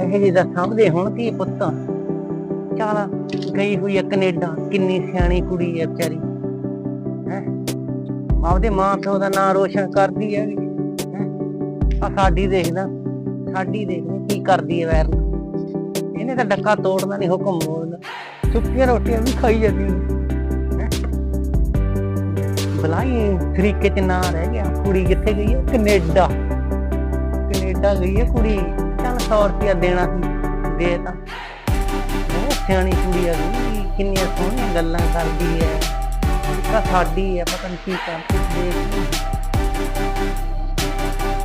ਇਹ ਜੀ ਦਾ ਸਾਂਭਦੇ ਹੁਣ ਕੀ ਪੁੱਤ? ਚੱਲ ਗਈ ਹੋਈ ਆ ਕੈਨੇਡਾ, ਕਿੰਨੀ ਸਿਆਣੀ ਕੁੜੀ ਹੈ ਵਿਚਾਰੀ। ਹੈ? ਆਪਦੇ ਮਾਂ ਪਿਓ ਦਾ ਨਾਂ ਰੋਸ਼ਨ ਕਰਦੀ ਹੈ? ਆ ਸਾਡੀ ਦੇਖਦਾ, ਸਾਡੀ ਦੇਖਦੇ ਕੀ ਕਰਦੀ ਹੈ ਵੈਰ ਇਹਨੇ ਤਾਂ ਡੱਕਾ ਤੋੜਨਾ ਨਹੀਂ ਹੁਕਮ ਮੋੜਨਾ। ਸੁੱਕੀਆਂ ਰੋਟੀਆਂ ਵੀ ਖਾਈ ਜਾਂਦੀ ਹੈ? ਬਲਾਈ ਤਰੀਕੇ ਚ ਨਾ ਰਹਿ ਗਿਆ। ਕੁੜੀ ਕਿੱਥੇ ਗਈ ਹੈ ਕੈਨੇਡਾ। ਕੈਨੇਡਾ ਗਈ ਹੈ ਕੁੜੀ। 100 ਰੁਪਇਆ ਦੇਣਾ ਸੀ ਦੇ ਤਾਂ। ਬਹੁਤ ਸਿਆਣੀ ਕੁੜੀ ਆ ਗਈ ਕਿੰਨੀਆਂ ਸੋਹਣੀਆਂ ਗੱਲਾਂ ਕਰਦੀ ਹੈ ਇੱਕ ਸਾਡੀ ਹੈ ਪਤਾ ਨਹੀਂ ਕੀ ਕਰਦੀ ਦੇਖ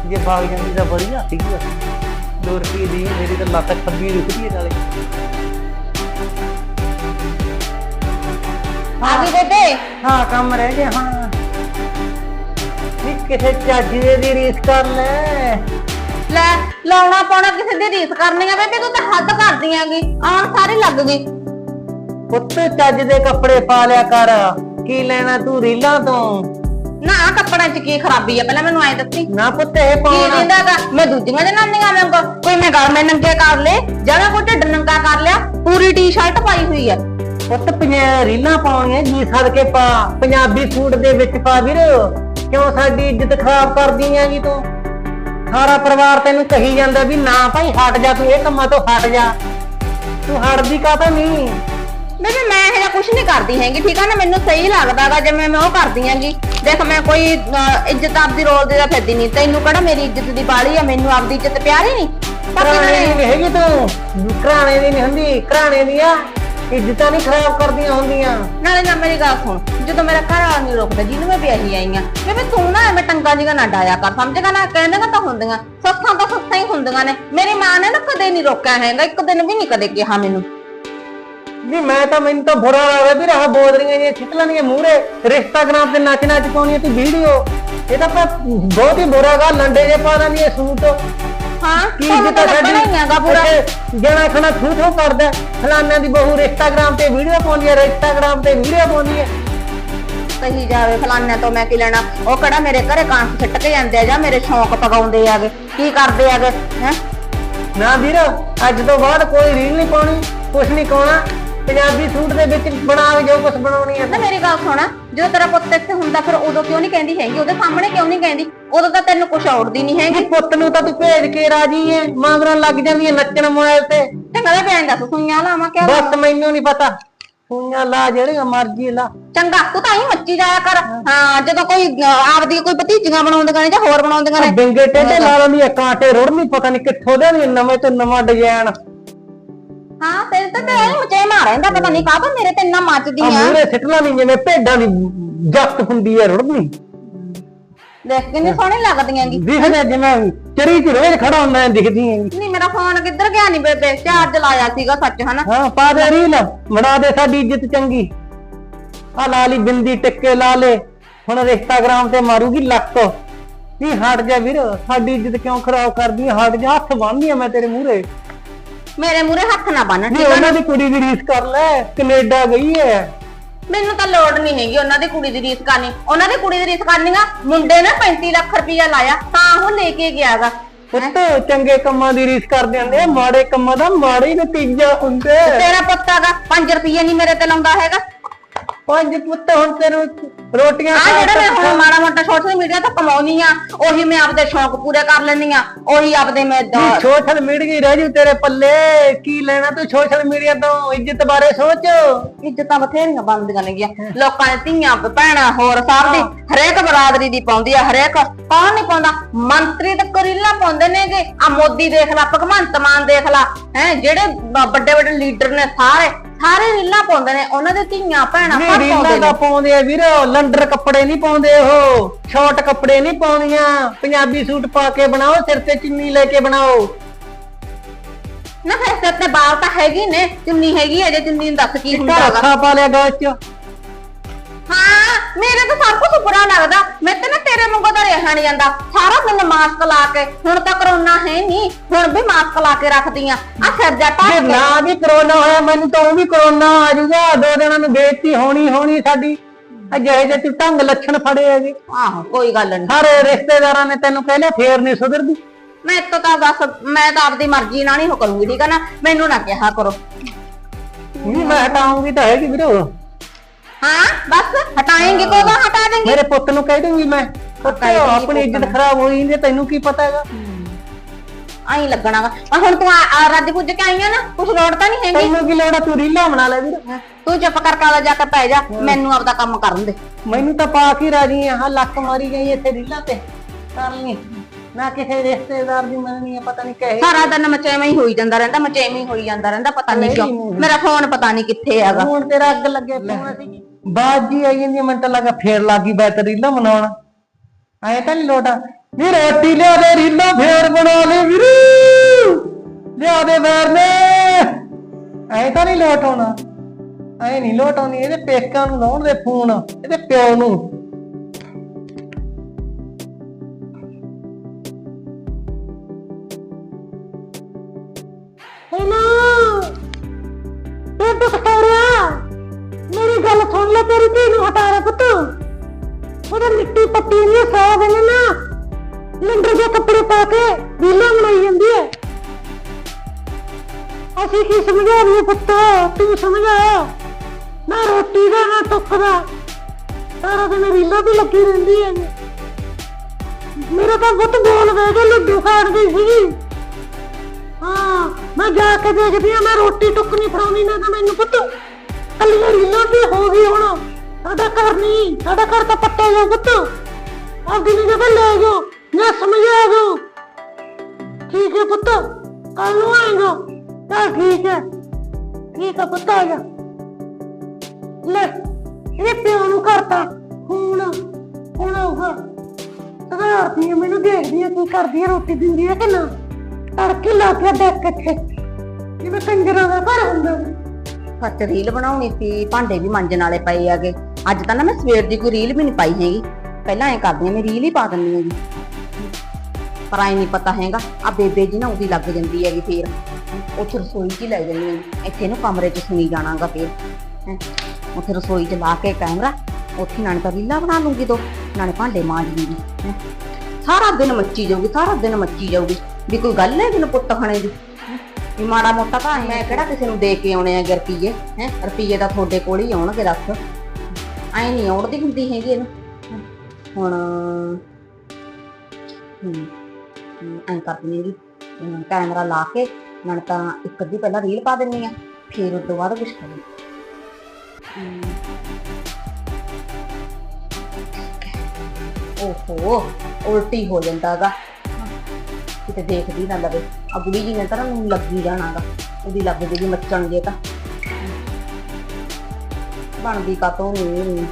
ਜੇ ਭਾਗ ਜਾਂਦੀ ਤਾਂ ਵਧੀਆ ਸੀਗੀ ਬਸ। ਦੋ ਰੁਪਏ ਦੀ ਮੇਰੀ ਤਾਂ ਲੱਤ ਖੱਬੀ ਰੁਕਦੀ ਹੈ ਨਾਲੇ। ਆ ਗਈ ਬੇਬੇ? ਹਾਂ ਕੰਮ ਰਹਿ ਗਿਆ ਹੁਣ ਵੀ ਕਿਸੇ ਚੱਜਦੇ ਦੀ ਰੀਸ ਕਰ ਲੈ। ਲੈ ਲਾਉਣਾ ਪਾਉਣਾ ਕਿਸੇ ਦੀ ਰੀਸ ਕਰਨੀ ਆ ਬੇਬੇ ਤੂੰ ਤਾਂ ਹੱਦ ਕਰਦੀ ਆਂਗੀ ਆਉਣ ਸਾਰੀ ਲੱਗ ਗਈ। ਪੁੱਤ ਚੱਜ ਦੇ ਕੱਪੜੇ ਪਾ ਲਿਆ ਕਰ ਕੀ ਲੈਣਾ ਤੂੰ ਰੀਲਾਂ ਤੋਂ? ਨਾ ਆਹ ਕੱਪੜਿਆਂ 'ਚ ਕੀ ਖਰਾਬੀ ਆ ਪਹਿਲਾਂ ਮੈਨੂੰ ਐਂ ਦੱਸੀ। ਨਾ ਪੁੱਤ ਇਹ ਕੀ ਪਾਉਣਾ ਦਿੰਦਾਗਾ ਮੈਂ ਦੂਜੀਆਂ ਦੇ ਨਾਨੀਆਂ ਵਾਂਗੂ ਕੋਈ ਮੈਂ ਗਲ ਮੈਂ ਨੰਗੇ ਕਰ ਲੇ ਜਾਂ ਮੈਂ ਕੋਈ ਢਿੱਡ ਨੰਗਾ ਕਰ ਲਿਆ ਪੂਰੀ ਟੀ-ਸ਼ਰਟ ਪਾਈ ਹੋਈ ਆ। ਪੁੱਤ ਪੰਜਾ ਰੀਲਾਂ ਪਾਉਣੀਆਂ ਜੀ ਸਦਕੇ ਪਾ ਪੰਜਾਬੀ ਸੂਟ ਦੇ ਵਿੱਚ ਪਾ ਵੀਰ ਕਿਉਂ ਸਾਡੀ ਇੱਜ਼ਤ ਖਰਾਬ ਕਰਦੀ ਜੀ ਤੂੰ? ਸਾਰਾ ਪਰਿਵਾਰ ਤੈਨੂੰ ਕਹੀ ਜਾਂਦਾ ਵੀ ਨਾ ਭਾਈ ਹਟ ਜਾ ਤੂੰ ਇਹ ਕੰਮਾਂ ਤੋਂ ਹਟ ਜਾ। ਤੂੰ ਹਟਦੀ ਕਾਹਤੋਂ ਨਹੀਂ ਬੇਬੇ ਮੈਂ ਇਹ ਜਿਹਾ ਕੁਝ ਨਹੀਂ ਕਰਦੀ ਹੈਗੀ ਠੀਕ ਆ ਨਾ? ਮੈਨੂੰ ਸਹੀ ਲੱਗਦਾਗਾ ਜਿਵੇਂ ਮੈਂ ਉਹ ਕਰਦੀ ਆਂਗੀ ਦੇਖ ਮੈਂ ਕੋਈ ਅਹ, ਇੱਜ਼ਤ ਆਪਦੀ ਰੋਲ ਦੇ ਦਾ ਫਿਰਦੀ ਨਹੀਂ ਤੈਨੂੰ ਕਿਹੜਾ ਮੇਰੀ ਇੱਜ਼ਤ ਦੀ ਬਾਲੀ ਆ? ਮੈਨੂੰ ਆਪਦੀ ਇੱਜ਼ਤ ਪਿਆਰੀ ਨਹੀਂ ਘਰਾਣੇ ਦੀ ਨਹੀਂ ਹੈਗੀ ਤੂੰ। ਘਰਾਣੇ ਦੀ ਨਹੀਂ ਹੁੰਦੀ ਘਰਾਣੇ ਦੀਆਂ। ਇੱਜ਼ਤਾਂ ਨਹੀਂ ਖਰਾਬ ਕਰਦੀਆਂ ਹੁੰਦੀਆਂ। ਨਾਲੇ ਨਾ ਮੇਰੀ ਗੱਲ ਸੁਣ ਜਦੋਂ ਮੇਰਾ ਘਰ ਵਾਲਾ ਨਹੀਂ ਰੁਕਦਾ ਜਿਹਨੂੰ ਮੈਂ ਵਿਆਹੀ ਆਈ ਆ ਬੇਬੇ ਤੂੰ ਨਾ ਐਵੇਂ ਟੰਗਾ ਜਿਹਾ ਨਾ ਡਾਇਆ ਕਰ ਸਮਝੇਗਾ ਨਾ? ਕਹਿੰਦੇਗਾ ਤਾਂ ਹੁੰਦੀਆਂ ਸੱਸਾਂ ਤਾਂ ਸੱਸਾਂ ਹੀ ਹੁੰਦੀਆਂ ਨੇ। ਮੇਰੀ ਮਾਂ ਨੇ ਨਾ ਕਦੇ ਨਹੀਂ ਰੋਕਿਆ ਹੈਗਾ ਇੱਕ ਦਿਨ ਵੀ ਨਹੀਂ ਕਦੇ ਕਿਹਾ ਮੈਨੂੰ। ਨਹੀਂ ਮੈਂ ਤਾਂ ਮੈਨੂੰ ਤਾਂ ਬੁਰਾ ਲੱਗਦਾ ਵੀ ਰਹਾ ਬੋਦਰੀਆਂ ਜਿਹੀਆਂ ਛਿੱਟਲਾਂ ਦੀਆਂ ਮੂਹਰੇ ਰਿਸ਼ਤਾਗ੍ਰਾਮ ਤੇ ਨੱਚ ਨੱਚ ਪਾਉਣੀ ਤੂੰ ਵੀਡੀਓ। ਇਹ ਤਾਂ ਬਹੁਤ ਹੀ ਬੁਰਾ ਗਾ ਲੰਡੇ ਜੇ ਪਾ ਦਿੰਦੀ ਹੈ ਸੂਟ। ਹਾਂ ਕੀ ਤੁਹਾਨੂੰ ਇੱਜ਼ਤ ਤਾਂ ਹੈ ਲੱਗਣਾ ਹੀ ਹੈਗਾ ਪੂਰਾ। ਇੱਥੇ ਜਣਾ ਖਣਾ ਥੂ ਥੂ ਕਰਦਾ ਫਲਾਨਿਆਂ ਦੀ ਬਹੂ ਰਿਸ਼ਤਾਗ੍ਰਾਮ ਤੇ ਵੀਡੀਓ ਪਾਉਂਦੀ ਹੈ ਰਿਸ਼ਤਾਗ੍ਰਾਮ ਤੇ ਵੀਡੀਓ ਪਾਉਂਦੀ ਹੈ। ਕਹੀ ਜਾਵੇ ਫਲਾਨੇ ਤੋਂ ਮੈਂ ਕੀ ਲੈਣਾ? ਉਹ ਕਿਹੜਾ ਮੇਰੇ ਘਰੇ ਕਾਂਸ ਸਿੱਟ ਕੇ ਜਾਂਦੇ ਆ ਜਾਂ ਮੇਰੇ ਸ਼ੌਂਕ ਪਗਾਉਂਦੇ ਆਗੇ? ਕੀ ਕਰਦੇ ਆਗੇ ਹੈ? ਨਾ ਵੀਰ ਅੱਜ ਤੋਂ ਬਾਅਦ ਕੋਈ ਰੀਲ ਨਹੀਂ ਪਾਉਣੀ ਕੁਛ ਨਹੀਂ ਕਹਣਾ ਪੰਜਾਬੀ ਸੂਟ ਦੇ ਵਿੱਚ ਬਣਾ ਕੇ ਜੋ ਕੁਛ ਬਣਾਉਣੀ ਹੈ ਨਾ ਮੇਰੀ ਗੱਲ ਸੁਣ ਜਦੋਂ ਤੇਰਾ ਪੁੱਤ ਇੱਥੇ ਹੁੰਦਾ ਫਿਰ ਉਦੋਂ ਕਿਉਂ ਨਹੀਂ ਕਹਿੰਦੀ ਹੈਗੀ? ਉਹਦੇ ਸਾਹਮਣੇ ਕਿਉਂ ਨਹੀਂ ਕਹਿੰਦੀ? ਉਦੋਂ ਤਾਂ ਤੈਨੂੰ ਕੁਛ ਔੜਦੀ ਨਹੀਂ ਹੈਗੀ। ਪੁੱਤ ਨੂੰ ਤਾਂ ਤੂੰ ਭੇਜ ਕੇ ਰਾਜੀ ਹੈ ਮਾਂਗਰਾਂ ਲੱਗ ਜਾਂਦੀ ਹੈ ਨੱਚਣ ਮੋਬਾਈਲ ਤੇ। ਚੰਗਾ ਤਾਂ ਭੈਣ ਦੱਸ ਸੁਈਆਂ ਲਾਵਾਂ ਕਿਆ ਬਸ ਮੈਨੂੰ ਨਹੀਂ ਪਤਾ। ਸੂਈਆਂ ਲਾ ਜਿਹੜੀਆਂ ਮਰਜ਼ੀ ਲਾ। ਚੰਗਾ ਤੂੰ ਤਾਂ ਹੀ ਮੱਚੀ ਜਾਇਆ ਕਰ। ਹਾਂ ਜਦੋਂ ਕੋਈ ਅਹ, ਆਪਦੀ ਕੋਈ ਭਤੀਜੀਆਂ ਬਣਾਉਂਦੀਆਂ ਨੇ ਜਾਂ ਹੋਰ ਬਣਾਉਂਦੀਆਂ ਨੇ। ਬਿੰਗੇ ਟੇਢੇ ਲਾ ਲੈਂਦੀ ਆ ਕਾਂਟੇ ਰੁੜ ਨਹੀਂ ਪਤਾ ਨਹੀਂ ਕਿੱਥੋਂ ਦੇ ਨਵੇਂ ਤੋਂ ਨਵਾਂ ਡਿਜ਼ਾਈਨ ਹਾਂ ਤੇਰੇ ਤਾਂ ਤੇ ਮਚੇ ਮਾਰ ਰਹਿੰਦਾ ਪਤਾ ਨਹੀਂ ਕਾਹਤੋਂ ਮੇਰੇ ਤੇ ਇੰਨਾ ਮੱਚਦੀ ਆ ਮੂਹਰੇ ਸਿੱਟਣਾ ਨਹੀਂ ਜਿਵੇਂ ਭੇਡਾਂ ਦੀ ਜੱਤ ਹੁੰਦੀ ਹੈ ਰੁੜਨੀ ਦੇਖ ਕਿੰਨੀ ਸੋਹਣੀ ਲੱਗਦੀਆਂ ਗੀ ਦਿਖਦਾ ਜਿਵੇਂ ਚਰੀ ਚ ਰੋਜ਼ ਖੜਾ ਹੁੰਦਾ ਹੈ ਦਿਖਦੀ ਹੈ। ਨਹੀਂ ਮੇਰਾ ਫੋਨ ਕਿੱਧਰ ਗਿਆ ਨਹੀਂ ਬੇਬੇ? ਚਾਰਜ ਲਾਇਆ ਸੀਗਾ ਸੱਚ ਹਨਾ? ਹਾਂ ਪਾ ਦੇ ਰੀਲ ਬਣਾ ਦੇ ਸਾਡੀ ਇੱਜ਼ਤ ਚੰਗੀ। ਆ ਲਾ ਲਈ ਬਿੰਦੀ ਟਿੱਕੇ ਲਾ ਲੇ। ਹੁਣ ਰਿਸ਼ਤਾਗ੍ਰਾਮ ਤੇ ਮਾਰੂਗੀ ਲੱਕ। ਨਹੀਂ ਹਟ ਜਾ ਵੀਰ ਸਾਡੀ ਇੱਜ਼ਤ ਕਿਉਂ ਖਰਾਬ ਕਰਦੀ ਹੈ? ਹਟ ਜਾ ਹੱਥ ਬੰਨ੍ਹਦੀ ਆ ਮੈਂ ਤੇਰੇ ਮੂਹਰੇ। ਮੇਰੇ ਮੂਰੇ ਹੱਥ ਨਾ ਬੰਨ ਨਹੀਂ ਉਹਨਾਂ ਦੀ ਕੁੜੀ ਦੀ ਰੀਸ ਕਰ ਲੈ ਕੈਨੇਡਾ ਗਈ ਹੈ ਮੈਨੂੰ ਤਾਂ ਲੋੜ ਨਹੀਂ ਹੈਗੀ ਉਹਨਾਂ ਦੀ ਕੁੜੀ ਦੀ ਰੀਸ ਕਰਨੀ। ਉਹਨਾਂ ਦੀ ਕੁੜੀ ਦੀ ਰੀਸ ਕਰਨੀ ਆ ਮੁੰਡੇ ਨੇ 35 ਲੱਖ ਰੁਪਇਆ ਲਾਇਆ ਤਾਂ ਉਹ ਲੈ ਕੇ ਗਿਆਗਾ। ਪੁੱਤ ਚੰਗੇ ਕੰਮਾਂ ਦੀ ਰੀਸ ਕਰਦੇ ਹੁੰਦੇ ਆ ਮਾੜੇ ਕੰਮਾਂ ਦਾ ਮਾੜੇ ਹੀ ਨਤੀਜਾ ਹੁੰਦੇ ਤੇਰਾ ਪੁੱਤ ਹੈਗਾ 5 ਰੁਪਏ ਨਹੀਂ ਮੇਰੇ ਤੇ ਲਾਉਂਦਾ ਹੈਗਾ। ਪੰਜ ਪੁੱਤ ਹੁਣ ਤੈਨੂੰ ਰੋਟੀਆਂ ਆ ਜਿਹੜਾ ਮੈਂ ਹੁਣ ਮਾੜਾ ਮੋਟਾ ਸੋਸ਼ਲ ਮੀਡੀਆ ਤੇ ਕਮਾਉਣੀ ਆ ਉਹੀ ਮੈਂ ਆਪਦੇ ਸ਼ੌਂਕ ਪੂਰੇ ਕਰ ਲੈਂਦੀ ਆ ਉਹੀ ਆਪਦੇ ਮੈਂ ਦ- ਸੋਸ਼ਲ ਮੀਡੀਆ ਰਹਿ ਜੂ ਤੇਰੇ ਪੱਲੇ। ਕੀ ਲੈਣਾ ਤੂੰ ਸੋਸ਼ਲ ਮੀਡੀਆ ਤੋਂ? ਇੱਜ਼ਤ ਬਾਰੇ ਸੋਚ। ਇੱਜ਼ਤਾਂ ਬਥੇਰੀਆਂ ਬਣਦੀਆਂ ਨੇਗੀਆਂ। ਲੋਕਾਂ ਨੇ ਧੀਆਂ ਭੈਣਾਂ ਹੋਰ ਸਭ ਦੀ ਹਰੇਕ ਬਰਾਦਰੀ ਦੀ ਪਾਉਂਦੀ ਆ ਹਰੇਕ ਕੌਣ ਨਹੀਂ ਪਾਉਂਦਾ? ਮੰਤਰੀ ਤੇ ਕਰੀਲਾ ਪਾਉਂਦੇ ਨੇਗੇ। ਆ ਮੋਦੀ ਦੇਖ ਲੈ ਭਗਵੰਤ ਮਾਨ ਦੇਖ ਲੈ। ਹੈ ਜਿਹੜੇ ਵੱਡੇ ਵੱਡੇ ਲੀਡਰ ਨੇ ਸਾਰੇ। ਸਾਰੇ ਰੀਲਾਂ ਪਾਉਂਦੇ ਨੇ ਉਹਨਾਂ ਦੇ ਧੀਆਂ ਭੈਣਾਂ ਨਹੀਂ ਸਭ ਰੀਲਾਂ ਪਾਉਂਦੇ ਦਾ ਨੇ। ਪਾਉਂਦੇ ਆ ਵੀਰ ਲੰਡਰ ਕੱਪੜੇ ਨਹੀਂ ਪਾਉਂਦੇ ਉਹ ਸ਼ਾਰਟ ਕੱਪੜੇ ਨਹੀਂ ਪਾਉਂਦੀਆਂ ਪੰਜਾਬੀ ਸੂਟ ਪਾ ਕੇ ਬਣਾਓ ਸਿਰ ਤੇ ਚੁੰਨੀ ਲੈ ਕੇ ਬਣਾਓ। ਨਾ ਫਿਰ ਸਿਰ ਤੇ ਬਾਲ ਤਾਂ ਹੈਗੀ ਨੇ ਚੁੰਨੀ ਹੈਗੀ ਹੈ ਜੇ ਚੁੰਨੀ ਨੂੰ ਦੱਸ ਕੀ ਹੁੰਦਾ ਹੈਗਾ ਰੱਖਾ ਪਾ ਲਿਆ ਗਾਚ ਚ। ਮੇਰੇ ਤਾਂ ਸਭ ਕੁਝ ਬੁਰਾ ਲੱਗਦਾ। ਮੈਂ ਤੇ ਨਾ ਤੇਰੇ ਵਾਂਗੂ ਤਾਂ ਰਿਹਾ ਨਹੀਂ ਜਾਂਦਾ। ਸਾਰਾ ਦਿਨ ਮਾਸਕ ਲਾ ਕੇ ਹੁਣ ਤਾਂ ਕਰੋਨਾ ਹੈ ਨਹੀਂ ਹੁਣ ਵੀ ਮਾਸਕ ਲਾ ਕੇ ਰੱਖਦੀ ਆ ਆ ਸਿਰ ਜਾ ਜੇ ਢੱਕ ਕੇ। ਨਾ ਵੀ ਕਰੋਨਾ ਹੋਇਆ ਮੈਨੂੰ ਤਾਂ ਉਹ ਵੀ ਕਰੋਨਾ ਆ ਜਾਊਗਾ ਦੋ ਦਿਨਾਂ ਨੂੰ ਬੇਇੱਜ਼ਤੀ ਹੋਣੀ ਹੋਣੀ ਸਾਡੀ। ਅਜਿਹੇ ਜਿਹੇ ਤੂੰ ਢੰਗ ਲੱਛਣ ਫੜੇ ਹੈਗੇ। ਆਹੋ ਕੋਈ ਗੱਲ ਨਹੀਂ ਸਾਰੇ ਰਿਸ਼ਤੇਦਾਰਾਂ ਨੇ ਤੈਨੂੰ ਕਹਿੰਦੇ ਫੇਰ ਨਹੀਂ ਸੁਧਰਦੀ। ਮੈਂ ਇੱਥੋਂ ਤਾਂ ਬਸ ਮੈਂ ਤਾਂ ਆਪਦੀ ਮਰਜ਼ੀ ਨਾਲ ਹੀ ਹੋ ਕਰੂੰਗੀ ਠੀਕ ਆ ਨਾ? ਮੈਨੂੰ ਨਾ ਕਿਹਾ ਕਰੋ। ਨਹੀਂ ਮੈਂ ਹਟਾਉਂਗੀ ਤਾਂ ਹੈਗੀ ਵੀਰੋ। ਹਾਂ? ਬਸ ਹਟਾਏਂਗੇ ਕੋਦਾ ਹਟਾ ਦੇਂਗੇ। ਮੇਰੇ ਪੁੱਤ ਨੂੰ ਕਹਿ ਦੂੰਗੀ ਮੈਂ। ਪੁੱਤ ਕਹਿ ਦੂੰਗੀ ਆਪਣੀ ਪੁੱਤ ਇੱਜ਼ਤ ਨੂੰ। ਖਰਾਬ ਹੋਈ ਹੈ, ਤੈਨੂੰ ਕੀ ਪਤਾ ਹੈਗਾ? ਆਈ ਲੱਗਣਾਗਾ। ਪਰ ਹੁਣ ਤੂੰ ਆ- ਆ ਰੱਜ ਪੁੱਜ ਕੇ ਆਈ ਆ ਨਾ ਕੁਛ ਲੋੜ ਤਾਂ ਨਹੀਂ ਹੈਗੀ। ਤੈਨੂੰ ਕੀ ਲੋੜ ਆ ਤੂੰ ਰੀਲਾ ਬਣਾ ਲੈ ਵੀਰ। ਤੂੰ ਚੁੱਪ ਕਰਕੇ ਆ ਜਾ ਕੇ ਪੈ ਜਾ ਮੈਨੂੰ ਆਪਦਾ ਕੰਮ ਕਰਨ ਦੇ। ਮੈਨੂੰ ਤਾਂ ਪਾ ਕੇ ਰਾਜੀ ਆ ਹਾਂ ਲੱਕ ਮਾਰੀ ਗਈ ਇੱਥੇ ਰੀਲਾਂ ਤੇ। ਕਰ ਲਈ। ਨਾ ਕਿਸੇ ਰਿਸ਼ਤੇਦਾਰ ਦੀ ਮੰਨਣੀ ਆ ਪਤਾ ਨਹੀਂ ਕਹੇ ਸਾਰਾ ਦਿਨ ਮਚੇਵੇਂ ਹੀ ਹੋਈ ਜਾਂਦਾ ਰਹਿੰਦਾ ਮਚੇਵੇਂ ਹੀ ਹੋਈ ਜਾਂਦਾ ਰਹਿੰਦਾ ਪਤਾ ਨਹੀਂ ਕਿਉਂ। ਮੇਰਾ ਫੋਨ ਪਤਾ ਨਹੀਂ ਕਿੱਥੇ ਹੈਗਾ। ਹੁਣ ਤੇਰਾ ਅੱਗ ਲੱਗੇ ਫੋਨ ਸੀ ਬਾਜੀ ਆਈ ਜਾਂਦੀ ਆ, ਮੈਨੂੰ ਤਾਂ ਲੱਗਾ ਫੇਰ ਲੱਗੀ ਬੈਤ ਰੀਲਾਂ ਬਣਾਉਣ। ਐ ਤਾਂ ਨਹੀਂ ਲੋਟਾ ਵੀ ਰੋਟੀ ਲਿਆ ਦੇ ਰੀਲਾਂ ਫੇਰ ਬਣਾ ਲੈ ਵੀਰੂ। ਲਿਆ ਦੇ ਫੇਰ ਨੇ। ਐ ਤਾਂ ਨਹੀਂ ਲੋਟ ਹੋਣਾ ਐ ਨਹੀਂ ਲੋਟ ਆਉਂਦੀ ਇਹਦੇ ਪੇਕਾਂ ਨੂੰ ਲਾਉਣ ਦੇ ਫੋਨ ਇਹਦੇ ਪਿਓ ਨੂੰ। ਰੋਟੀ ਸਾਰਾ ਦਿਨ ਰੀਲਾਂ ਤੇ ਲੱਗੀ ਰਹਿੰਦੀ ਹੈ ਮੇਰਾ ਤਾਂ ਪੁੱਤ ਬੋਲ ਵੇ ਕੇ ਲੱਡੂ ਖਾਣ ਸੀਗੀ। ਹਾਂ, ਮੈਂ ਜਾ ਕੇ ਦੇਖਦੀ ਆ, ਮੈਂ ਰੋਟੀ ਟੁੱਕ ਨਹੀਂ ਫੜਾਉਣੀ ਨਾ ਤਾਂ ਮੈਨੂੰ ਪੁੱਤ ਕੱਲੀਆਂ ਰੀਲਾਂ ਤੇ ਹੋ ਗਈ ਹੁਣ। ਸਾਡਾ ਘਰ ਨਹੀਂ, ਸਾਡਾ ਘਰ ਤਾਂ ਪੱਟਿਆ ਜਾ ਪੁੱਤ। ਆਪਦੀ ਨੂੰ ਜਦੋਂ ਲੈ ਜਾਓ ਨਾ ਸਮਝ ਆ ਜਾਓ ਠੀਕ ਹੈ ਪੁੱਤ ਕੱਲ ਨੂੰ ਆਏਗਾ। ਚੱਲ ਠੀਕ ਹੈ। ਠੀਕ ਹੈ ਪੁੱਤ, ਆ ਜਾ। ਲੈ। ਇਹ ਪਿਓ ਨੂੰ ਕਰਤਾ। ਹੁਣ ਹੁਣ ਆਊਗਾ ਸਦਾਰਤੀ ਮੈਨੂੰ ਦੇਖਦੀ ਆ, ਕੀ ਕਰਦੀ ਆ, ਰੋਟੀ ਦਿੰਦੀ ਆ ਕਿ ਨਾ। ਤੜਕੇ ਲਾ ਕੇ ਡੱਕ ਇੱਥੇ। ਜਿਵੇਂ ਕੰਜਰਾਂ ਦਾ ਘਰ ਹੁੰਦਾ ਸੱਚ ਰੀਲ ਬਣਾਉਣੀ ਸੀ, ਭਾਂਡੇ ਵੀ ਮਾਂਜਣ ਵਾਲੇ ਪਏ ਆਗੇ ਅੱਜ ਤਾਂ ਨਾ ਮੈਂ ਸਵੇਰ ਦੀ ਕੋਈ ਰੀਲ ਵੀ ਨਹੀਂ ਪਾਈ ਹੈਗੀ। ਪਹਿਲਾਂ ਐ ਕਰਦੀ ਆ, ਮੈਂ ਰੀਲ ਹੀ ਪਾ ਦਿੰਦੀ ਹੈਗੀ। ਪਰ ਐ ਨਹੀਂ ਪਤਾ ਹੈਗਾ ਆ ਬੇਬੇ ਜੀ ਨਾ ਉਹਦੀ ਲੱਗ ਜਾਂਦੀ ਹੈਗੀ ਫੇਰ। ਉੱਥੇ ਰਸੋਈ 'ਚ ਹੀ ਲੈ ਜਾਂਦੀ ਹੈਗੀ ਇੱਥੇ ਨੂੰ ਕਮਰੇ 'ਚ ਸੁਣੀ ਜਾਣਾਗਾ ਫੇਰ। ਹੈਂ। ਉੱਥੇ ਰਸੋਈ 'ਚ ਲਾ ਕੇ ਕੈਮਰਾ, ਉੱਥੇ ਨਾਲੇ ਤਾਂ ਰੀਲਾਂ ਬਣਾ ਲੂੰਗੀ ਦੋ, ਨਾਲੇ ਭਾਂਡੇ ਮਾਂਜ ਲੂੰਗੀ, ਹੈਂ। ਸਾਰਾ ਦਿਨ ਮੱਚੀ ਜਾਊਗੀ, ਸਾਰਾ ਦਿਨ ਮੱਚੀ ਜਾਊਗੀ, ਵੀ ਕੋਈ ਗੱਲ ਹੈ ਜਿਹਨੂੰ ਪੁੱਤ ਖਾਣੇ ਦੀ? ਹੈਂ। ਵੀ ਮਾੜਾ ਮੋਟਾ ਤਾਂ ਮੈਂ ਕਿਹੜਾ ਕਿਸੇ ਨੂੰ ਦੇ ਕੇ ਆਉਣੇ ਆ ਰੁਪਈਏ, ਹੈ। ਰੁਪਈਏ ਤਾਂ ਤੁਹਾਡੇ ਕੋਲ ਹੀ ਆਉਣਗੇ ਦੱਸ। ਐ ਨਹੀਂ ਔੜਦੀ ਹੁੰਦੀ ਹੈਗੀ ਇਹਨੂੰ ਹੁਣ, ਹੂੰ ਐਂ ਕਰਦੀ ਹੈਗੀ। ਕੈਮਰਾ ਲਾ ਕੇ, ਨਾਲ ਤਾਂ ਇੱਕ ਅੱਧੀ ਪਹਿਲਾਂ ਰੀਲ ਪਾ ਦਿੰਨੀ ਆ, ਫਿਰ ਉਸ ਤੋਂ ਬਾਅਦ ਕੁਝ ਕਰੀ ਓਹੋ, ਉਲਟੀ ਹੋ ਜਾਂਦਾ ਗਾ। ਕਿਤੇ ਦੇਖਦੀ ਨਾ ਲਵੇ। ਆ ਬੁੜੀ ਜੀ ਨੇ ਤਾਂ ਨਾ ਮੈਨੂੰ ਲੱਗੀ ਜਾਣਾਗਾ ਉਹਦੀ ਲੱਗ ਜੇਗੀ ਮੱਚਣ ਜੇ ਤਾਂ। ਬਣਦੀ ਕਾ ਨਹੀਂ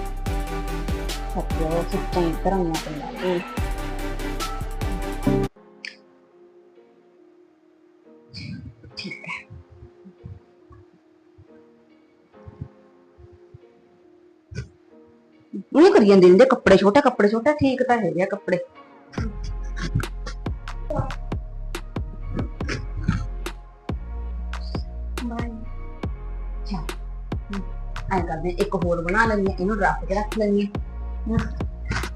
ਸੱਚੋ ਸੁੱਚਾਂ ਹੀ ਕਰਾਂਗਾ ਤੇ ਕਰੀ ਜਾਂਦੇ ਨੇ ਕੱਪੜੇ ਛੋਟੇ ਕੱਪੜੇ ਛੋਟੇ ਠੀਕ ਤਾਂ ਹੈਗੇ ਆ ਕੱਪੜੇ। ਅੱਛਾ। ਕਰਦੇ ਹਾਂ, ਇੱਕ ਹੋਰ ਬਣਾ ਲੈਂਦੇ ਹਾਂ, ਇਹਨੂੰ ਰੱਖ ਕੇ ਰੱਖ ਲੈਂਦੇ ਹਾਂ।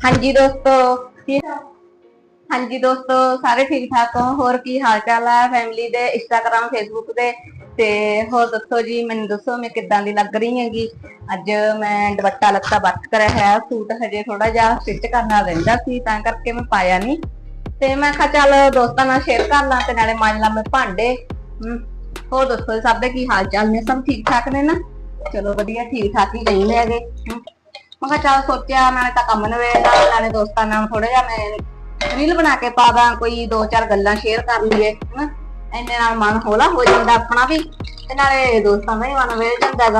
ਹਾਂਜੀ ਦੋਸਤੋ ਕੀ ਹਾਂਜੀ ਦੋਸਤੋ, ਸਾਰੇ ਠੀਕ ਠਾਕ ਹੋ? ਹੋਰ ਕੀ ਹਾਲ ਚਾਲ ਹੈ ਫੈਮਿਲੀ ਦੇ ਇੰਸਟਾਗ੍ਰam ਫੇਸਬੁੱਕ ਦੇ? ਤੇ ਹੋਰ ਦੱਸੋ ਜੀ, ਮੈਨੂੰ ਦੱਸੋ ਮੈਂ ਕਿੱਦਾਂ ਦੀ ਲੱਗ ਰਹੀ ਹੈਗੀ? ਅੱਜ ਮੈਂ ਦੁਪੱਟਾ ਲੱਤਾ ਬੱਟ ਕਰਿਆ ਹੈ ਸੂਟ ਹਜੇ ਥੋੜਾ ਜਿਹਾ ਸਟਿਚ ਕਰਨਾ ਰਹਿੰਦਾ ਸੀ, ਤਾਂ ਕਰਕੇ ਮੈਂ ਪਾਇਆ ਨਹੀਂ ਤੇ ਮੈਂ ਕਿਹਾ ਚੱਲ ਦੋਸਤਾਂ ਨਾਲ ਸ਼ੇਅਰ ਕਰ ਲਾਂ ਤੇ ਨਾਲੇ ਮਾਂਜ ਲਾਂ ਮੈਂ ਭਾਂਡੇ। ਹੋਰ ਦੱਸੋ ਸਭ ਦੇ ਕੀ ਹਾਲ ਚਾਲ ਨੇ? ਸਭ ਠੀਕ ਠਾਕ ਨੇ ਨਾ? ਚਲੋ ਵਧੀਆ ਠੀਕ ਠਾਕ ਹੀ ਚਾਹੀਦੇ ਹੈਗੇ। ਮੈਂ ਕਿਹਾ ਚੱਲ ਸੋਚਿਆ ਨਾਲੇ ਤਾਂ ਕੰਮ ਨਵੇੜਾ ਨਾਲੇ ਦੋਸਤਾਂ ਨਾਲ ਥੋੜਾ ਜਿਹਾ ਮੈਂ ਰੀਲ ਬਣਾ ਕੇ ਪਾ ਦਾਂ, ਕੋਈ ਦੋ ਚਾਰ ਗੱਲਾਂ ਸ਼ੇਅਰ ਕਰ ਲਈਏ, ਹਨਾ? ਇੰਨੇ ਨਾਲ ਮਨ ਹੌਲਾ ਹੋ ਜਾਂਦਾ ਆਪਣਾ ਵੀ, ਤੇ ਨਾਲੇ ਦੋਸਤਾਂ ਦਾ ਹੀ ਮਨ ਵੇਲ ਜਾਂਦਾ ਹੈਗਾ।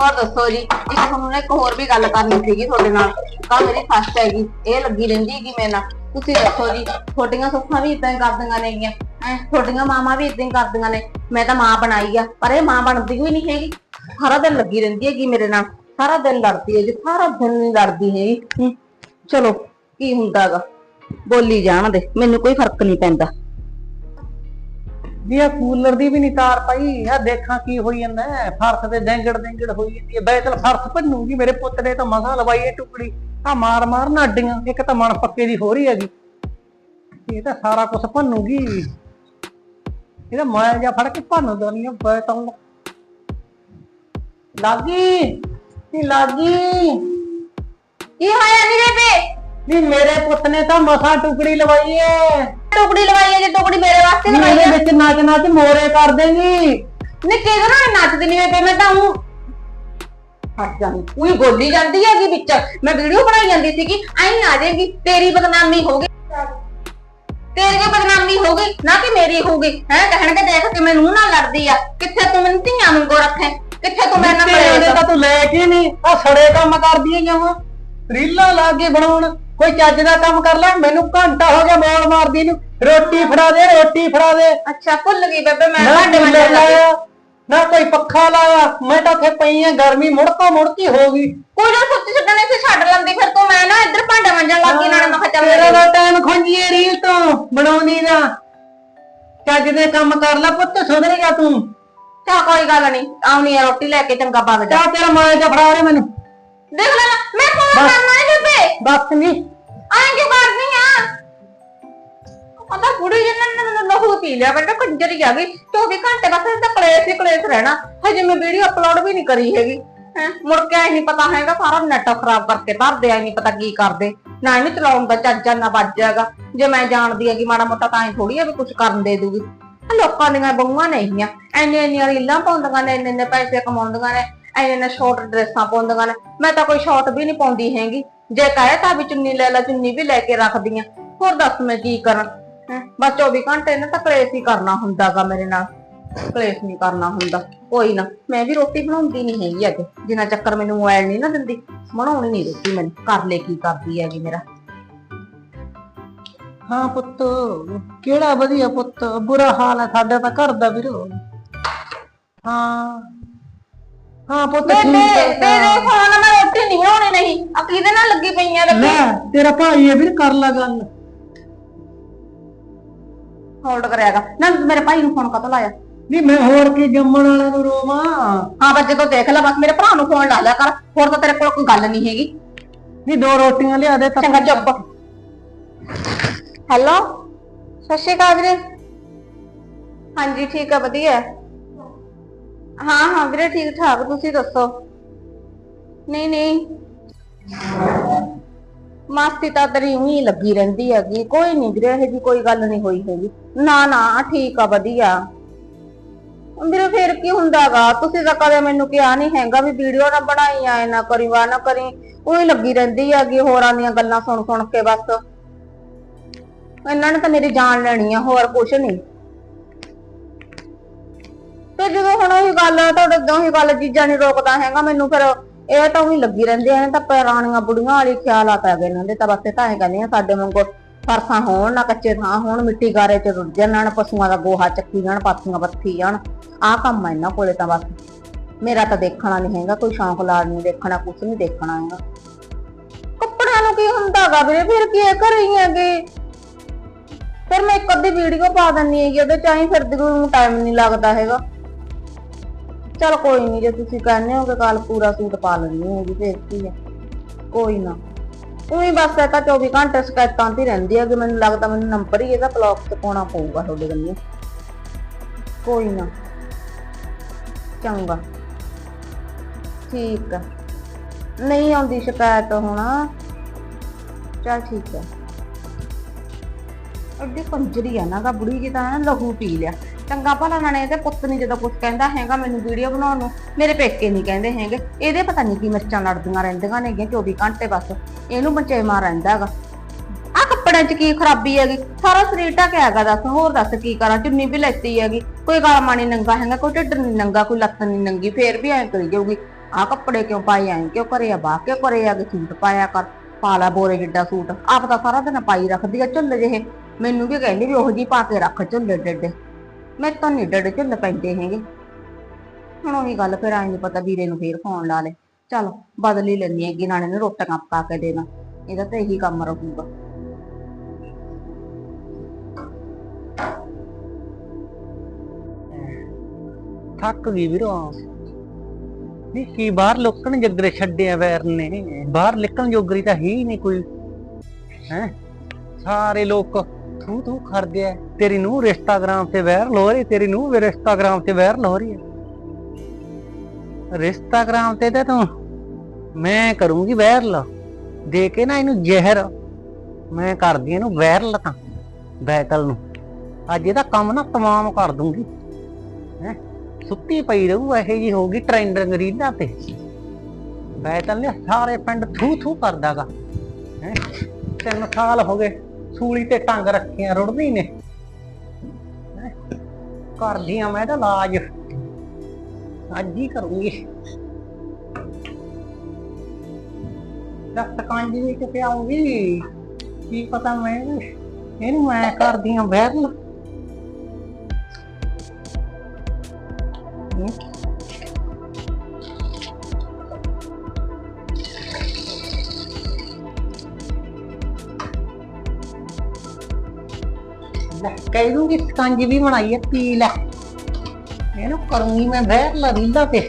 ਹੋਰ ਦੱਸੋ ਜੀ, ਇੱਕ ਤੁਹਾਨੂੰ ਇੱਕ ਹੋਰ ਵੀ ਗੱਲ ਕਰਨੀ ਸੀਗੀ ਤੁਹਾਡੇ ਨਾਲ। ਕਾ ਮੇਰੀ ਫਸਟ ਹੈਗੀ, ਇਹ ਲੱਗੀ ਰਹਿੰਦੀ ਹੈਗੀ ਮੇਰੇ ਨਾਲ। ਤੁਸੀਂ ਦੱਸੋ ਜੀ, ਤੁਹਾਡੀਆਂ ਸੁੱਖਾਂ ਵੀ ਇਦਾਂ ਹੀ ਕਰਦੀਆਂ ਨੇਗੀਆਂ, ਹੈ? ਤੁਹਾਡੀਆਂ ਮਾਵਾਂ ਵੀ ਇਦਾਂ ਹੀ ਕਰਦੀਆਂ ਨੇ। ਮੈਂ ਤਾਂ ਮਾਂ ਬਣਾਈ ਆ, ਪਰ ਇਹ ਮਾਂ ਬਣਦੀ ਹੋਈ ਨਹੀਂ ਹੈਗੀ। ਸਾਰਾ ਦਿਨ ਲੱਗੀ ਰਹਿੰਦੀ ਹੈਗੀ ਮੇਰੇ ਨਾਲ। ਸਾਰਾ ਦਿਨ ਲੜਦੀ ਹੈ ਜੀ ਸਾਰਾ ਦਿਨ ਨਹੀਂ ਲੜਦੀ ਹੈਗੀ। ਚਲੋ, ਕੀ ਹੁੰਦਾਗਾ ਬੋਲੀ ਜਾਣ ਦੇ ਮੈਨੂੰ ਕੋਈ ਫ਼ਰਕ ਨਹੀਂ ਪੈਂਦਾ। ਵੀ ਆ ਕੂਲਰ ਦੀ ਵੀ ਨਹੀਂ ਤਾਰ ਪਾਈ ਆ ਦੇਖਾਂ ਕੀ ਹੋਈ ਜਾਂਦਾ ਹੈ। ਫਰਸ਼ ਤੇ ਡੈਂਗੜ ਡੈਂਗੜ ਹੋਈ ਜਾਂਦੀ ਹੈ। ਬੈਤਲ ਫਰਸ਼ ਭੰਨੂਗੀ ਮੇਰੇ ਪੁੱਤ ਨੇ ਤਾਂ ਮਸਾ ਲਵਾਈ ਇਹ ਟੁਕੜੀ। ਆ ਮਾਰ ਮਾਰ ਨਾ ਅੱਡੀਆਂ ਇੱਕ ਤਾਂ ਮਨ ਪੱਕੇ ਦੀ ਹੋ ਰਹੀ ਹੈਗੀ। ਇਹ ਤਾਂ ਸਾਰਾ ਕੁਝ ਭੰਨੂਗੀ। ਇਹਦਾ ਮਾਇਆ ਜਾ ਫੜ ਕੇ ਭੰਨ ਦਣੀ ਬੈ ਤਾਂ ਲਾਗੀ ਨੀ ਲਾਗੀ? ਕੀ ਹੋਇਆ ਨੀ ਬੇਬੇ? ਨੀ ਮੇਰੇ ਪੁੱਤ ਨੇ ਤਾਂ ਮਸਾਂ ਟੁਕੜੀ ਲਵਾਈ ਏ ਟੁਕੜੀ ਲਵਾਈ ਹੈ ਜੇ ਟੁਕੜੀ ਮੇਰੇ ਵਾਸਤੇ ਲਵਾਈ ਹੈ ਵਿੱਚ ਨੱਚ ਨੱਚ ਮੋਰੇ ਕਰ ਦੇਂਗੀ। ਨੀ ਕਿਹਦੇ ਨਾਲ ਨੱਚਦੀ ਨਹੀਂ ਬੇਬੇ ਮੈਂ ਤਾਂ ਹੂੰ ਹਟ ਜਾਣੀ ਉਹੀ ਬੋਲੀ ਜਾਂਦੀ ਹੈਗੀ ਵਿੱਚ। ਮੈਂ ਵੀਡੀਓ ਬਣਾਈ ਜਾਂਦੀ ਸੀਗੀ ਐਂ ਆ ਜਾਏਗੀ। ਤੇਰੀ ਬਦਨਾਮੀ ਹੋ ਗਈ। ਤੇਰੀ ਵੀ ਬਦਨਾਮੀ ਹੋ ਗਈ ਨਾ ਕਿ ਮੇਰੀ ਹੋਊਗੀ ਹੈ ਕਹਿਣਗੇ ਦੇਖ ਕਿ ਮੈਨੂੰ ਨਾਲ ਲੜਦੀ ਆ। ਕਿੱਥੇ ਤੂੰ ਮੈਨੂੰ ਧੀਆਂ ਵਾਂਗੂ ਰੱਖੇ? ਕਿੱਥੇ ਤੂੰ ਮੇਰੇ ਨਾਲ ਤੇਰੇ ਪੜੇਗਾ ਤਾਂ ਤੂੰ ਲੈ ਕੇ ਨਹੀਂ। ਆ ਸੜੇ ਕੰਮ ਕਰਦੀ ਹੈ ਜਮਾ ਰੀਲਾਂ ਲਾ ਕੇ ਬਣਾਉਣ। ਕੋਈ ਚੱਜ ਦਾ ਕੰਮ ਕਰ ਲੈ ਮੈਨੂੰ ਘੰਟਾ ਹੋ ਗਿਆ ਬੋਲ ਮਾਰਦੀ ਨੂੰ। ਰੋਟੀ ਫੜਾ ਦੇ ਰੋਟੀ ਫੜਾ ਦੇ। ਅੱਛਾ ਭੁੱਲ ਗਈ ਬੇਬੇ ਮੈਂ ਨਾ ਭਾਂਡੇ ਕੂਲਰ ਮਾਂਜਣ ਲੱਗੀ ਲਾਇਆ ਨਾ ਕੋਈ ਪੱਖਾ ਲਾਇਆ ਮੈਂ ਤਾਂ ਉੱਥੇ ਪਈ ਆ ਗਰਮੀ ਮੁੜਕਾ ਮੁੜਕੀ ਹੋ ਗਈ। ਕੋਈ ਨਾ ਸੁੱਤੀ ਛੱਡਣੇ ਸੀ ਛੱਡ ਲੈਂਦੀ ਫਿਰ ਤੂੰ ਮੈਂ ਨਾ ਇੱਧਰ ਭਾਂਡੇ ਮਾਂਜਣ ਲੱਗੀ ਨਾਲੇ ਮੈਂ ਕਿਹਾ ਚੱਲ ਤੇਰਾ ਦਾ ਟਾਈਮ ਖੁੰਝੀਏ ਰੀਲ ਤੋਂ ਬਣਾਉਣੀ ਦਾ। ਚੱਜ ਦੇ ਕੰਮ ਕਰ ਲੈ ਪੁੱਤ ਸੁਧਰ ਗਿਆ ਤੂੰ। ਚਾ ਕੋਈ ਗੱਲ ਨਹੀਂ ਆਉਣੀ ਆ ਰੋਟੀ ਲੈ ਕੇ ਚੰਗਾ ਪਾ ਜਾ। ਚਾ ਤੇਰਾ ਮਾਂ ਜਾ ਫੜਾ ਦੇ ਮੈਨੂੰ। ਦੇਖ ਲੈ ਨਾ, ਮੈਂ ਫੋਨ ਕਰਨਾ ਬਸ ਨਹੀਂ ਆਂ ਕਿਉਂ ਕਰਦੀ ਆ? ਉਹਦਾ ਬੁੜੀ ਜਨਾਂ ਨੇ ਮੈਨੂੰ ਲਹੂ ਪੀ ਲਿਆ ਬੇਟਾ ਕੰਜਰ ਹੀ ਆ ਗਈ। 24 ਘੰਟੇ ਬਸ ਇਹਦਾ ਕਲੇਸ਼ ਹੀ ਕਲੇਸ਼ ਰਹਿਣਾ। ਹਜੇ ਮੈਂ ਵੀਡੀਓ ਅਪਲੋਡ ਵੀ ਨਹੀਂ ਕਰੀ ਹੈਗੀ। ਹੈਂ, ਮੁੜ ਕੇ ਆਈ ਨਹੀਂ ਪਤਾ ਹੈਗਾ, ਸਾਰਾ ਨੈਟ ਖਰਾਬ ਕਰਕੇ ਧਰਦੇ ਆ ਨਹੀਂ ਪਤਾ ਕੀ ਕਰਦੇ। ਨਾ ਇਹਨੂੰ ਚਲਾਉਣ ਦਾ ਚੱਜਾ ਨਾ ਵੱਜੇਗਾ ਜੇ ਮੈਂ ਜਾਣਦੀ ਹੈਗੀ ਮਾੜਾ ਮੋਟਾ ਤਾਂ ਹੀ ਥੋੜੀ ਆ ਵੀ ਕੁਝ ਕਰਨ ਦੇ ਦੂਗੀ। ਆਹ ਲੋਕਾਂ ਦੀਆਂ ਬਹੂਆਂ ਨਹੀਂਆਂ ਐਨੇ ਐਨੀਆਂ ਰੀਲਾਂ ਪਾਉਂਦੀਆਂ ਨੇ ਇੰਨੇ ਇੰਨੇ ਪੈਸੇ ਕਮਾਉਂਦੀਆਂ ਨੇ, ਐਨੇ ਐਨੇ ਸ਼ਾਰਟ ਡਰੈਸਾਂ ਪਾਉਂਦੀਆਂ ਨੇ। ਮੈਂ ਤਾਂ ਕੋਈ ਸ਼ਾਰਟ ਵੀ ਨਹੀਂ ਪਾਉਂਦੀ ਹੈਗੀ। ਜੇ ਕਹੇ ਤਾਂ ਵੀ ਚੁੰਨੀ ਲੈ ਲੈ ਚੁੰਨੀ ਵੀ ਲੈ ਕੇ ਰੱਖਦੀਆਂ। ਹੋਰ ਦੱਸ ਮੈਂ ਕੀ ਕਰਾਂ? ਹੈਂ? ਬਸ 24 ਘੰਟੇ ਇਹਨਾਂ ਤਾਂ ਕਲੇਸ਼ ਹੀ ਕਰਨਾ ਹੁੰਦਾਗਾ ਮੇਰੇ ਨਾਲ। ਕਲੇਸ਼ ਨਹੀਂ ਕਰਨਾ ਹੁੰਦਾ। ਕੋਈ ਨਾ ਮੈਂ ਵੀ ਰੋਟੀ ਬਣਾਉਂਦੀ ਨਹੀਂ ਹੈਗੀ ਅੱਜ। ਜਿੰਨਾ ਚੱਕਰ ਮੈਨੂੰ ਮੋਬਾਈਲ ਨਹੀਂ ਨਾ ਦਿੰਦੀ ਬਣਾਉਣੀ ਨਹੀਂ ਰੋਟੀ ਮੈਨੂੰ। ਕਰ ਲੈ ਕੀ ਕਰਦੀ ਹੈਗੀ ਮੇਰਾ? ਹਾਂ ਪੁੱਤ ਕਿਹੜਾ ਵਧੀਆ ਪੁੱਤ? ਬੁਰਾ ਹਾਲ ਹੈ ਸਾਡਾ ਤਾਂ ਘਰ ਦਾ ਵੀਰੋ। ਹਾਂ। ਹਾਂ ਪੁੱਤ ਠੀਕ ਹੈ ਤੇਰੇ ਫੋਨ ਰੋਟੀ ਨਹੀਂ। ਆ ਕਿਹਦੇ ਨਾਲ ਲੱਗੀ ਪਈਆਂ ਲੱਗੀ ਲੈ ਤੇਰਾ ਭਾਈ ਹੈ ਵੀਰ ਕਰ ਲਾ ਗੱਲ। ਹੋਲਡ ਕਰਿਆਗਾ ਨਾ ਮੇਰੇ ਭਾਈ ਨੂੰ ਫੋਨ ਕਦੋਂ ਲਾਇਆ? ਨਹੀਂ ਮੈਂ ਹੋਰ ਕੀ ਜੰਮਣ ਵਾਲਿਆਂ ਨੂੰ ਰੋਵਾਂ। ਹਾਂ ਬਸ ਜਦੋਂ ਦੇਖ ਲੈ ਬਸ ਮੇਰੇ ਭਰਾ ਨੂੰ ਫੋਨ ਲਾ ਲਿਆ ਕਰ। ਹੋਰ ਤਾਂ ਤੇਰੇ ਕੋਲ ਕੋਈ ਗੱਲ ਨਹੀਂ ਹੈਗੀ। ਨਹੀਂ ਦੋ ਰੋਟੀਆਂ ਲਿਆ ਦੇ ਤਾਂ ਚੰਗਾ ਚੁੱਪ ਹੈਲੋ ਸਤਿ ਸ਼੍ਰੀ ਅਕਾਲ ਵੀਰੇ। ਹਾਂਜੀ ਠੀਕ ਆ ਵਧੀਆ। ਹਾਂ ਹਾਂ ਵੀਰੇ ਠੀਕ ਠਾਕ ਤੁਸੀਂ ਦੱਸੋ? ਨਹੀਂ ਨਹੀਂ। ਮਾਸੀ ਤਾਂ ਤੇਰੀ ਉਹੀ ਲੱਗੀ ਰਹਿੰਦੀ ਹੈਗੀ। ਕੋਈ ਨਹੀਂ ਵੀਰੇ, ਇਹ ਜੀ ਕੋਈ ਗੱਲ ਨਹੀਂ ਹੋਈ ਹੈਗੀ। ਨਾ ਨਾ, ਠੀਕ ਆ, ਵਧੀਆ। ਵੀਰੇ, ਫੇਰ ਕੀ ਹੁੰਦਾਗਾ ਤੁਸੀਂ ਤਾਂ ਕਦੇ ਮੈਨੂੰ ਕਿਹਾ ਨਹੀਂ ਹੈਗਾ ਵੀ ਵੀਡੀਓ ਨਾ ਬਣਾਈ ਆਏ ਨਾ ਕਰੀ ਵਾ ਨਾ ਕਰੀ। ਉਹੀ ਲੱਗੀ ਰਹਿੰਦੀ ਹੈਗੀ, ਹੋਰਾਂ ਦੀਆਂ ਗੱਲਾਂ ਸੁਣ ਸੁਣ ਕੇ ਬਸ। ਇਹਨਾਂ ਨੇ ਤਾਂ ਮੇਰੀ ਜਾਨ ਲੈਣੀ ਆ, ਹੋਰ ਕੁਛ ਨਹੀਂ। ਤੇ ਜਦੋਂ ਹੁਣ ਉਹੀ ਗੱਲ ਤੁਹਾਡੇ ਤੋਂ ਉਹੀ ਗੱਲ ਚੀਜ਼ਾਂ ਨਹੀਂ ਰੋਕਦਾ ਹੈਗਾ, ਮੈਨੂੰ ਫਿਰ ਇਹ ਤਾਂ ਉਹੀ ਲੱਗੀ ਰਹਿੰਦੀ ਐ ਤਾਂ ਪੁਰਾਣੀਆਂ ਬੁੜੀਆਂ ਵਾਲੀ ਖਿਆਲ ਆ ਗਏ ਇਹਨਾਂ ਦੇ, ਤਾਂ ਬਸ ਇਹ ਤਾਂ ਐ ਕਹਿੰਦੇ ਆ, ਸਾਡੇ ਵਾਂਗੂ ਫਰਸਾਂ ਹੋਣ ਨਾ ਕੱਚੇ ਥਾਂ ਹੋਣ, ਮਿੱਟੀ ਗਾਰੇ ਚ ਰੁੱਝ ਜਾਣ, ਪਸ਼ੂਆਂ ਦਾ ਗੋਹਾ ਚੱਕੀ ਜਾਣ, ਪਾਥੀਆਂ ਬੱਥੀ ਜਾਣ, ਆਹ ਕੰਮ ਆ ਇਹਨਾਂ ਕੋਲੇ ਤਾਂ ਬਸ। ਮੇਰਾ ਤਾਂ ਦੇਖਣਾ ਨਹੀਂ ਹੈਗਾ, ਕੋਈ ਸ਼ੌਂਕ ਲਾੜ ਨਹੀਂ ਦੇਖਣਾ, ਕੁਛ ਨਹੀਂ ਦੇਖਣਾ ਹੈਗਾ। ਕੱਪੜਿਆਂ ਨੂੰ ਕੀ ਹੁੰਦਾਗਾ ਵੀਰੇ, ਫਿਰ ਕੀ ਇਹ ਘਰੇ ਹੈਗੇ। ਫਿਰ ਮੈਂ ਇੱਕ ਅੱਧੀ ਵੀਡੀਓ ਪਾ ਦਿੰਨੀ ਹੈਗੀ, ਉਹਦੇ ਚ ਫਿਰ ਫਿਰਦੀ ਨੂੰ ਟਾਈਮ ਨਹੀਂ ਲੱਗਦਾ ਹੈਗਾ। ਚਲ ਕੋਈ ਨਹੀਂ ਜੇ ਤੁਸੀਂ ਕਹਿੰਦੇ ਹੋ ਕਿ ਕੱਲ ਪੂਰਾ ਸੂਟ ਪਾ ਲੈਣੀ ਹੈਗੀ ਫਿਰ ਕੀ ਹੈ ਕੋਈ ਨਾ। ਉਹੀ ਬਸ ਇਹ ਤਾਂ 24 ਘੰਟੇ ਸ਼ਿਕਾਇਤਾਂ ਤੇ ਰਹਿੰਦੀ ਹੈ ਕਿ ਮੈਨੂੰ ਲੱਗਦਾ ਮੈਨੂੰ ਨੰਬਰ ਹੀ ਇਹਦਾ ਬਲੌਕ ਤੇ ਪਾਉਣਾ ਪਊਗਾ ਤੁਹਾਡੇ ਕੰਨੀ। ਕੋਈ ਨਾ। ਚੰਗਾ। ਠੀਕ ਆ। ਨਹੀਂ ਆਉਂਦੀ ਸ਼ਿਕਾਇਤ ਹੁਣ। ਚਲ ਠੀਕ ਹੈ ਅੱਡੀ ਕੰਜਰੀ ਆ ਨਾ ਦਾ ਬੁੜੀ ਜੀ ਤਾਂ ਲਹੂ ਪੀ ਲਿਆ। ਚੰਗਾ ਭਲਾ ਉਹਨਾਂ ਨੇ ਇਹਦੇ ਪੁੱਤ ਨਹੀਂ ਜਦੋਂ ਕੁਝ ਕਹਿੰਦਾ ਹੈਗਾ ਮੈਨੂੰ ਵੀਡੀਓ ਬਣਾਉਣ ਨੂੰ, ਮੇਰੇ ਪੇਕੇ ਨਹੀਂ ਕਹਿੰਦੇ ਹੈਗੇ। ਇਹਦੇ ਪਤਾ ਨਹੀਂ ਕੀ ਮਿਰਚਾਂ ਲੜਦੀਆਂ ਰਹਿੰਦੀਆਂ ਨੇਗੀਆਂ 24 ਘੰਟੇ ਬਸ, ਇਹਨੂੰ ਬਚੇਮਾ ਰਹਿੰਦਾ ਹੈਗਾ। ਆ ਕੱਪੜਿਆਂ 'ਚ ਕੀ ਖਰਾਬੀ ਹੈਗੀ? ਸਾਰਾ ਸਰੀਰ ਢਕਿਆ ਹੈਗਾ ਦੱਸ, ਹੋਰ ਦੱਸ ਕੀ ਕਰਾਂ? ਚੁੰਨੀ ਵੀ ਲੈਤੀ ਹੈਗੀ। ਕੋਈ ਗਾਲ ਮਾਣੀ ਨੰਗਾ ਹੈਗਾ, ਕੋਈ ਢਿੱਡ ਨਹੀਂ ਨੰਗਾ, ਕੋਈ ਲੱਤ ਨਹੀਂ ਨੰਗੀ, ਫੇਰ ਵੀ ਐਂ ਕਰੀ ਜਾਊਗੀ। ਆ ਕੱਪੜੇ ਕਿਉਂ ਪਾਏ? ਐਂ ਕਿਉਂ ਕਰੇ ਆ ਬਾਹ ਕਿਉਂ ਕਰੇ ਆ ਕਿ ਸੂਟ ਪਾਇਆ ਕਰ। ਪਾ ਲਾ ਬੋਰੇ ਜਿੱਡਾ ਸੂਟ। ਆਪ ਤਾਂ ਸਾਰਾ ਦਿਨ ਪਾਈ ਰੱਖਦੀ ਆ ਝੁੱਲ ਜਿਹੇ। ਮੈਨੂੰ ਵੀ ਕਹਿੰਦੀ ਵੀ ਉਹੋ ਜੀ ਪਾ ਕੇ ਰੱਖ ਝੁੱਲੇ ਡੱਡੇ ਮੈਂ ਤਾਂ ਨਹੀਂ ਝੁੱਲ ਪੈਂਦੇ ਹੈਗੇ। ਹੁਣ ਉਹੀ ਗੱਲ, ਫਿਰ ਆਈ ਨਹੀਂ ਪਤਾ ਵੀਰੇ ਨੂੰ ਫੇਰ ਫੋਨ ਲਾ ਲੈ। ਚਲ, ਬਦਲ ਹੀ ਲੈਣੀ ਹੈਗੀ, ਨਾਲੇ ਨੂੰ ਰੋਟੀਆਂ ਪਕਾ ਕੇ ਦੇਣਾ ਇਹਦਾ ਤਾਂ ਇਹੀ ਕੰਮ ਰਹੂਗਾ। ਥੱਕ ਗਈ ਵੀਰੋ। ਨਹੀਂ ਕੀ ਬਾਹਰ ਲੋਕਣ ਜੱਗਰੇ ਛੱਡਿਆ ਵੈਰ ਨੇ। ਬਾਹਰ ਨਿਕਲਣ ਜੋਗਰੀ ਤਾਂ ਹੈ ਹੀ ਨਹੀਂ ਕੋਈ। ਹੈ? ਸਾਰੇ ਲੋਕ ਥੂ ਥੂ ਕਰਦੇ ਆ ਤੇਰੀ ਨੂੰ ਇੰਸਟਾਗ੍ਰਾਮ ਤੇ ਵਾਇਰਲ ਹੋ ਰਹੀ, ਤੇਰੀ ਨੂੰ ਵੀ ਇੰਸਟਾਗ੍ਰਾਮ ਤੇ ਵਾਇਰਲ ਹੋ ਰਹੀ ਹੈ ਇੰਸਟਾਗ੍ਰਾਮ ਤੇ ਤਾਂ ਤੂੰ, ਮੈਂ ਕਰੂੰਗੀ ਵਾਇਰਲ ਦੇ ਕੇ ਨਾ ਇਹਨੂੰ ਜ਼ਹਿਰ, ਮੈਂ ਕਰਦੀ ਇਹਨੂੰ ਵਾਇਰਲ ਤਾਂ, ਬੈਤਲ ਨੂੰ। ਅੱਜ ਇਹਦਾ ਕੰਮ ਨਾ ਤਮਾਮ ਕਰ ਦੂੰਗੀ। ਹੈ, ਸੁੱਤੀ ਪਈ ਰਹੂ, ਇਹੋ ਜੀ ਹੋਊਗੀ ਟ੍ਰੈਂਡਿੰਗ ਰੀਲਾਂ ਤੇ। ਬੈਤਲ ਨੇ ਸਾਰੇ ਪਿੰਡ ਥੂ ਥੂ ਕਰਦਾਗਾ। ਹੈ, ਤਿੰਨ ਸਾਲ ਹੋ ਗਏ। ਸੂਲੀ ਤੇ ਟੰਗ ਰੱਖੀਆਂ ਰੁੜਦੀ ਨੇ। ਹੈਂ। ਕਰਦੀ ਆ ਮੈਂ ਇਹਦਾ ਇਲਾਜ ਅੱਜ ਹੀ ਕਰੂੰਗੀ। ਦਸਤ ਕਾਂਜੀ ਵਿੱਚ ਪਿਆਉਂਗੀ ਕੀ ਪਤਾ ਮੈਂ ਇਹਨੂੰ ਮੈਂ ਕਰਦੀ ਆ ਵਾਇਰਲ ਕਹਿ ਦੂੰਗੀ, ਸਕੰਜ ਵੀ ਬਣਾਈ ਹੈ ਪੀ ਲੈ। ਇਹਨੂੰ ਕਰੂੰਗੀ ਮੈਂ ਵਾਇਰਲ ਰੀਲਾਂ ਤੇ।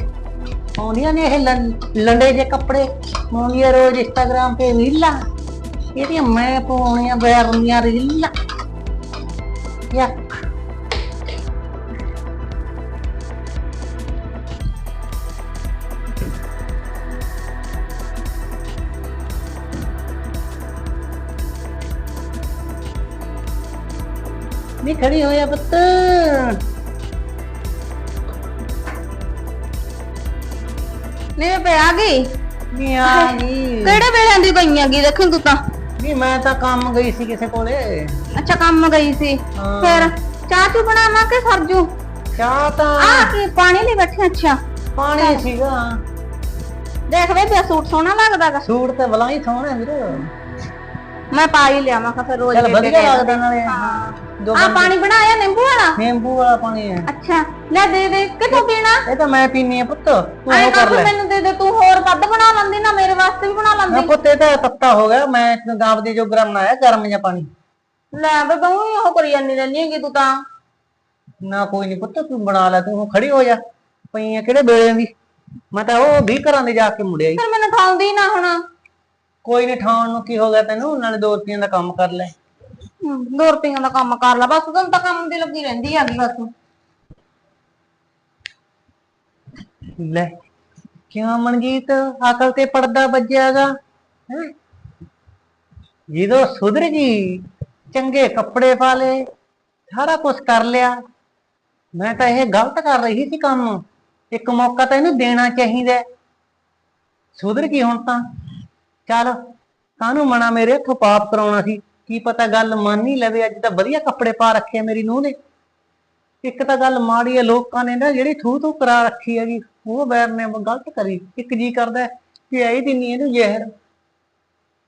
ਆਉਂਦੀਆਂ ਨੇ ਇਹ ਲੰ- ਲੰਡੇ ਜੇ ਕੱਪੜੇ ਪਾਉਂਦੀਆਂ ਰੋਜ਼ ਇੰਸਟਾਗ੍ਰਾਮ ਤੇ ਰੀਲਾਂ। ਇਹਦੀਆਂ ਮੈਂ ਪਾਉਣੀਆਂ ਵਾਇਰਲ ਰੀਲਾਂ। ਯਾ ਨਹੀਂ ਖੜੀ ਹੋਇਆ ਪੁੱਤ। ਮੈਂ ਆ ਗਈ। ਨਹੀਂ ਆ ਗਈ। ਕਿਹੜੇ ਵੇਲੇ ਦੀ ਗਈਆਂ ਗੀ ਦੇਖੀ ਤੂੰ ਤਾਂ। ਨਹੀਂ ਮੈਂ ਤਾਂ ਕੰਮ ਗਈ ਸੀ ਕਿਸੇ ਕੋਲੇ। ਅੱਛਾ ਕੰਮ ਗਈ ਸੀ। ਹਾਂ। ਫਿਰ ਚਾਹ ਚੂ ਬਣਾਵਾਂ ਕਿ ਸਰਜੂ? ਚਾਹ ਤਾਂ ਆ ਕੀ ਪਾਣੀ ਲਈ ਬੈਠੀ ਅੱਛਾ। ਪਾਣੀ ਸੀਗਾ। ਦੇਖ ਵੇ ਤੇ ਸੂਟ ਸੋਹਣਾ ਲੱਗਦਾਗਾ ਸੂਟ ਤੇ ਬਲਾ ਹੀ ਸੋਹਣਾ ਵੀਰ। ਮੈਂ ਪਾ ਹੀ ਲਿਆਵਾਂ ਕਾ ਫਿਰ ਰੋਜ਼ ਚੱਲ ਵਧੀਆ ਲੱਗਦਾ ਨਾਲੇ। ਹਾਂ। ਦੋ ਆ ਪਾਣੀ ਬਣਾਇਆ ਨਿੰਬੂ ਵਾਲਾ? ਨਿੰਬੂ ਵਾਲਾ ਪਾਣੀ ਹੈ। ਅੱਛਾ ਲੈ ਦੇ ਦੇ ਕਿਥੋਂ ਪੀਣਾ? ਇਹ ਤਾਂ ਮੈਂ ਪੀਨੀ ਆ ਪੁੱਤ ਤੂੰ ਐ ਉਹ ਕਰ ਕਰ ਲੈ। ਮੈਨੂੰ ਦੇ ਦੇ ਤੂੰ ਹੋਰ ਵੱਧ ਬਣਾ ਲੈਂਦੀ ਨਾ ਮੇਰੇ ਵਾਸਤੇ ਵੀ ਬਣਾ ਨਾ ਲੈਂਦੀ। ਪੁੱਤ ਇਹ ਤਾਂ ਤੱਤਾ ਹੋ ਗਿਆ ਮੈਂ ਗਾਂਵ ਦੇ ਜੋ ਗਰਮ ਬਣਾਇਆ ਗਰਮ ਜਿਹਾ ਪਾਣੀ। ਲੈ ਬੇ ਬਹੁ ਉਹ ਕਰੀ ਜਾਂਦੀ ਰਹਿੰਦੀ ਹੈਗੀ ਤੂੰ ਤਾਂ। ਨਾ ਕੋਈ ਨਹੀਂ ਪੁੱਤ ਤੂੰ ਬਣਾ ਲੈ ਤੂੰ ਖੜੀ ਹੋ ਜਾ ਪਈਆਂ ਕਿਹੜੇ ਵੇਲੇ ਦੀ? ਮੈਂ ਤਾਂ ਉਹ ਵੀ ਘਰਾਂ ਦੇ ਜਾ ਕੇ ਮੁੜਿਆ ਈ ਫਿਰ ਮੈਨੂੰ ਖਾਉਂਦੀ ਨਾ ਹੁਣ। ਕੋਈ ਨਹੀਂ ਠਾਉਣ ਨੂੰ ਕੀ ਹੋ ਗਿਆ ਤੈਨੂੰ ਨਾਲੇ ਦੋ ਰੁਪਈਆਂ ਦਾ ਕੰਮ ਕਰ ਲੈ। ਦੋ ਰੁਪਈਆਂ ਦਾ ਕੰਮ ਕਰ ਲਾ, ਬਸ ਤੈਨੂੰ ਤਾਂ ਕੰਮ ਦੀ ਲੱਗੀ ਰਹਿੰਦੀ ਹੈਗੀ ਬਸ। ਲੈ, ਕਿਉਂ ਮਨਜੀਤ? ਅਕਲ ਤੇ ਪੜਦਾ ਵੱਜਿਆਗਾ ਹੈ? ਜਦੋਂ ਸੁਧਰ ਗਈ, ਚੰਗੇ ਕੱਪੜੇ ਪਾ ਲਏ, ਸਾਰਾ ਕੁਝ ਕਰ ਲਿਆ। ਮੈਂ ਤਾਂ ਇਹ ਗਲਤ ਕਰ ਰਹੀ ਸੀ ਕੰਮ। ਇੱਕ ਮੌਕਾ ਤਾਂ ਇਹਨੂੰ ਦੇਣਾ ਚਾਹੀਦਾ ਹੈ। ਸੁਧਰ ਗਈ ਹੁਣ ਤਾਂ। ਚੱਲ, ਕਾਹਨੂੰ ਮਨਾ ਮੇਰੇ ਹੱਥੋਂ ਪਾਪ ਕਰਾਉਣਾ ਸੀ? ਕੀ ਪਤਾ ਗੱਲ ਮੰਨ ਹੀ ਲਵੇ, ਅੱਜ ਤਾਂ ਵਧੀਆ ਕੱਪੜੇ ਪਾ ਰੱਖੇ ਆ ਮੇਰੀ ਨੂੰਹ ਨੇ। ਇੱਕ ਤਾਂ ਗੱਲ ਮਾੜੀ ਆ, ਲੋਕਾਂ ਨੇ ਨਾ ਜਿਹੜੀ ਥੂ ਥੂ ਕਰਾ ਰੱਖੀ ਹੈਗੀ, ਉਹ ਬੈਰ ਨੇ ਗਲਤ ਕਰੀ। ਇੱਕ ਜੀ ਕਰਦਾ ਹੈ ਕਿ ਆਈ ਦਿੰਨੀ ਇਹਨੂੰ ਜ਼ਹਿਰ।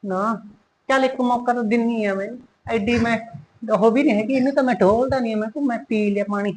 ਨਾ, ਚੱਲ ਇੱਕ ਮੌਕਾ ਤਾਂ ਦਿੰਨੀ ਆ ਮੈਂ। ਐਡੀ ਮੈਂ, ਉਹ ਵੀ ਨਹੀਂ ਹੈਗੀ, ਇਹਨੂੰ ਤਾਂ ਮੈਂ ਢੋਲਦਾ ਨਹੀਂ ਮੈਂ ਕਿ ਮੈਂ ਪੀ ਲਿਆ ਪਾਣੀ।